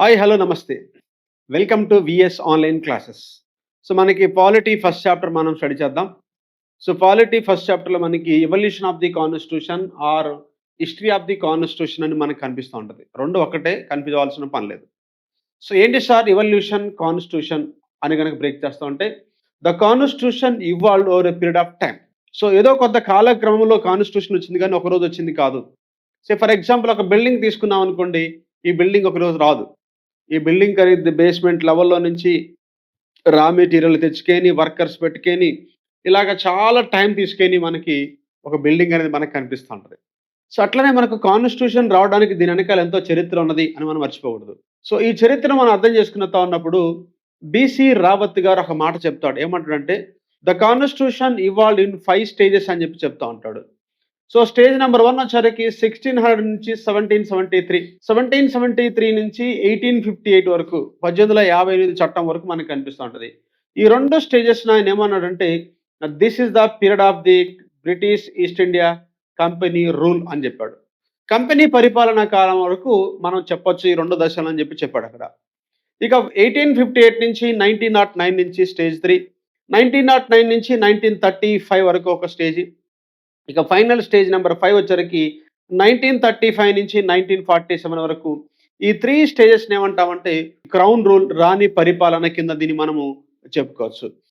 Hi hello నమస్తే welcome to VS online classes so మనకి polity first chapter మనం study చేద్దాం సో పాలిటీ ఫస్ట్ చాప్టర్లో మనకి evolution of the constitution or history of the constitution అని మనకు కనిపిస్తూ ఉంటుంది రెండు ఒకటే కనిపించవలసిన పని లేదు సో ఏంటి సార్ ఎవల్యూషన్ కాన్స్టిట్యూషన్ అని కనుక బ్రేక్ చేస్తూ ఉంటే the constitution evolve over a period of time so ఏదో కొంత కాలక్రమంలో కాన్స్టిట్యూషన్ వచ్చింది కానీ ఒక రోజు వచ్చింది కాదు సో ఫర్ ఎగ్జాంపుల్ ఒక బిల్డింగ్ తీసుకున్నాం అనుకోండి ఈ బిల్డింగ్ ఒక రోజు రాదు ఈ బిల్డింగ్ ఖరీదు బేస్మెంట్ లెవెల్లో నుంచి రా మెటీరియల్ తెచ్చుకొని వర్కర్స్ పెట్టుకొని ఇలాగ చాలా టైం తీసుకొని మనకి ఒక బిల్డింగ్ అనేది మనకు కనిపిస్తూ ఉంటుంది సో అట్లనే మనకు కాన్స్టిట్యూషన్ రావడానికి దీని వెనకాల ఎంతో చరిత్ర ఉన్నది అని మనం మర్చిపోకూడదు. సో ఈ చరిత్ర మనం అర్థం చేసుకున్నతా ఉన్నప్పుడు బీసీ రావత్ గారు ఒక మాట చెప్తాడు. ఏమంటాడంటే the constitution evolve in five stages అని చెప్పి చెప్తా ఉంటాడు. సో స్టేజ్ నెంబర్ వన్ వచ్చరికి సిక్స్టీన్ హండ్రెడ్ నుంచి seventeen seventy three seventeen seventy three నుంచి ఎయిటీన్ ఫిఫ్టీ ఎయిట్ వరకు పద్దెనిమిది వందల యాభై ఎనిమిది చట్టం వరకు మనకు కనిపిస్తూ ఉంటుంది. ఈ రెండు స్టేజెస్ ఆయన ఏమన్నాడంటే this is the period of the British East India company rule అని చెప్పాడు. కంపెనీ పరిపాలనా కాలం వరకు మనం చెప్పొచ్చు ఈ రెండు దశలు అని చెప్పి చెప్పాడు అక్కడ. ఇక ఎయిటీన్ ఫిఫ్టీ ఎయిట్ నుంచి నైన్టీన్ నాట్ నైన్ నుంచి stage three nineteen nought nine నుంచి నైన్టీన్ థర్టీ ఫైవ్ వరకు ఒక స్టేజ్ ఇక ఫైనల్ స్టేజ్ నెంబర్ ఫైవ్ వచ్చరికి నైన్టీన్ థర్టీ ఫైవ్ నుంచి నైన్టీన్ ఫార్టీ సెవెన్ వరకు ఈ త్రీ స్టేజెస్ ఏమంటామంటే క్రౌన్ రూల్ రాణి పరిపాలన కింద దీన్ని మనము చెప్పుకోవచ్చు.